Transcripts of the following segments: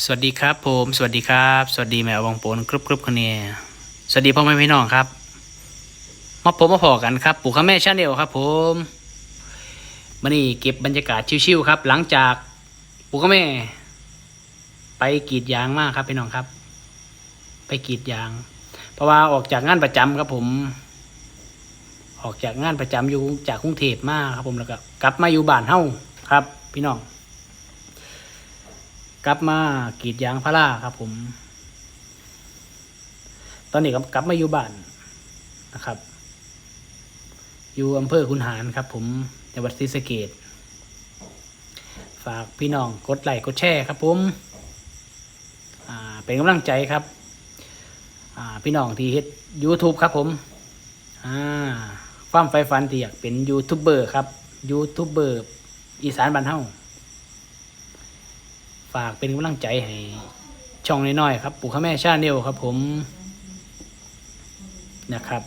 สวัสดีครับผมสวัสดีครับ สวัสดีแมววังโปนกรุบกรุบคนนี้สวัสดีพ่อแม่พี่น้องครับมาผมมาพอกันครับปู่ข้าแม่ชาแนลครับ ผมมานี่เก็บบรรยากาศชิวๆครับ หลังจากปู่ข้าแม่ ไปกรีดยางมากครับพี่น้องครับ ไปกรีดยาง เพราะว่าออกจากงานประจำครับผม ออกจากงานประจำอยู่จากกรุงเทพมากครับ ผมแล้วก็กลับมาอยู่บ้านเฮ้าครับ พี่น้อง กลับมากรีดยางพาราครับผม ตอนนี้ก็กลับมาอยู่บ้านนะครับ อยู่อำเภอคุนหารครับ ผมจังหวัดศรีสะเกดฝากพี่น้องกดไลค์กดแชร์ครับผมเป็นกำลังใจครับพี่น้องที่เฮ็ด YouTube ครับผมความใฝ่ฝันที่อยากเป็นยูทูบเบอร์ครับยูทูบเบอร์อีสานบ้านเฮา ฝากเป็นกำลังใจให้ช่องน้อยๆครับปู่ข้าแม่ชาแนลครับ ผมนะครับ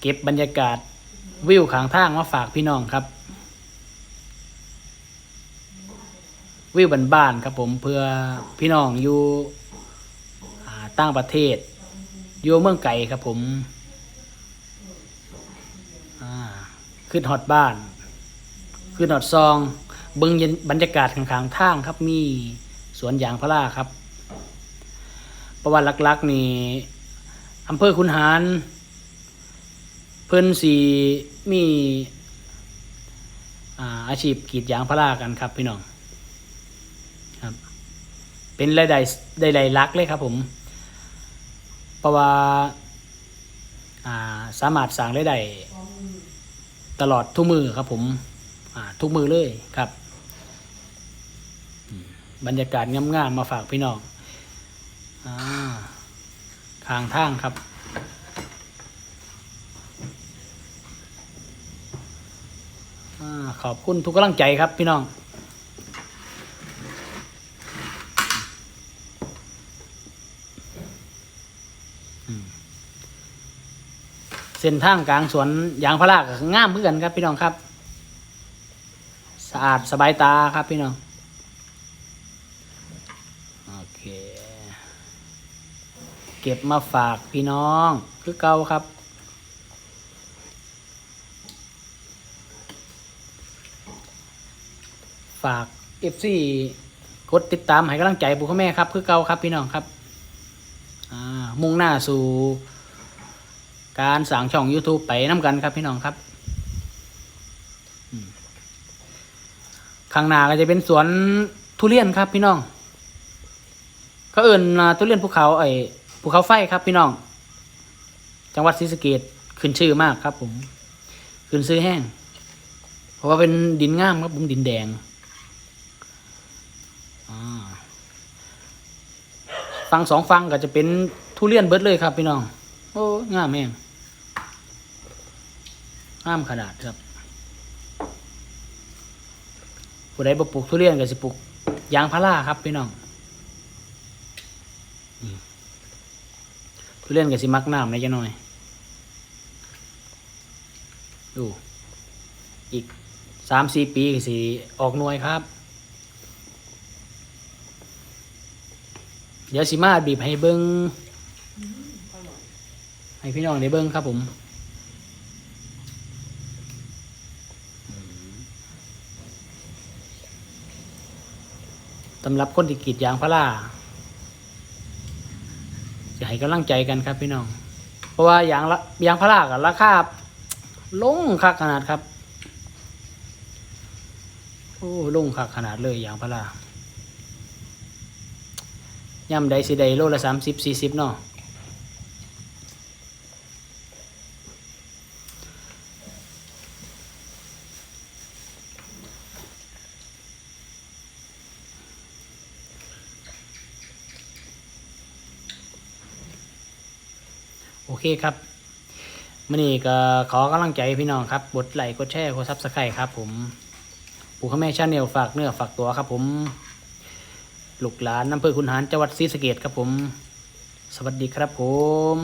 เก็บบรรยากาศวิวขางทางมาฝากพี่น้องครับ วิวบ้านๆครับผมเพื่อพี่น้องอยู่ต่างประเทศอยู่เมืองไก่ครับผมขึ้นฮอตบ้าน ขึ้นฮอตซอง เบิ้งเย็นบรรยากาศข้างๆทางครับ มีสวนยางพาราครับ ประวัติลักๆนี่อำเภอคุนหาร เพิ่นสีมีอาชีพกรีดยางพารากันครับพี่น้องครับ เป็นรายได้ได้รายลักเลยครับผมเพราะว่าสามารถสร้างรายได้ตลอดทุกมือครับผมทุกมือเลยครับ บรรยากาศงามๆมาฝากพี่น้องอ่าทางทางครับอขอบคุณทุกกำลังใจครับพี่น้องเส้นทางกลางสวนยางพาราก็งามเพื่อกันครับพี่น้องครับ สะอาดสบายตาครับพี่น้อง โอเค เก็บมาฝากพี่น้อง คือเก่าครับ ฝากเอฟซีกดติดตามให้กำลังใจบุคคลแม่ครับ คือเก่าครับพี่น้องครับมุ่งหน้าสู่ การสั่งช่อง YouTube ไปน้ำกันครับพี่น้องครับข้างหน้าก็จะเป็นสวนทุเรียนครับพี่น้องเขาเอิ่นทุเรียนภูเขาไอ ภูเขาไฟครับพี่น้อง จังหวัดศรีสะเกดขึ้นชื่อมากครับ ผม ขึ้นชื่อแห้ง เพราะว่าเป็นดินงามครับผมดินแดงฟังสองฟังก็จะเป็นทุเรียนเบิดเลยครับพี่น้อง โอ้งามแห้งงามขนาดครับผู้ใดบ่ปลูกทุเรียนก็สิปลูกยางพาราครับพี่น้องนี่ ทุเรียนก็สิมักน้ำในจังหน่อย ดู อีกสามสี่ปีก็สิออกหน่วยครับ เดี๋ยวสิมาบีบให้เบิ้งให้พี่น้องได้เบิ้งครับผมสำหรับคนที่กรีดยางพารา จะให้กำลังใจกันครับพี่น้อง เพราะว่าอย่างอย่างพารากับราคาลงคักขนาดครับ โอ้ลงคักขนาดเลยอย่างพาราย่ำใดสิใดโลละสามสิบสี่สิบเนาะ เคครับมื่อนี้ก็ขอกำลังใจพี่น้องครับกดไลค์กดแชร์กดซับสไครต์ครับ ผมปู่ข้าแม่ชาแนลฝากเนื้อฝากตัวครับ ผมลูกหลานอำเภอคุนหารจังหวัดศรีสะเกดครับผม สวัสดีครับผม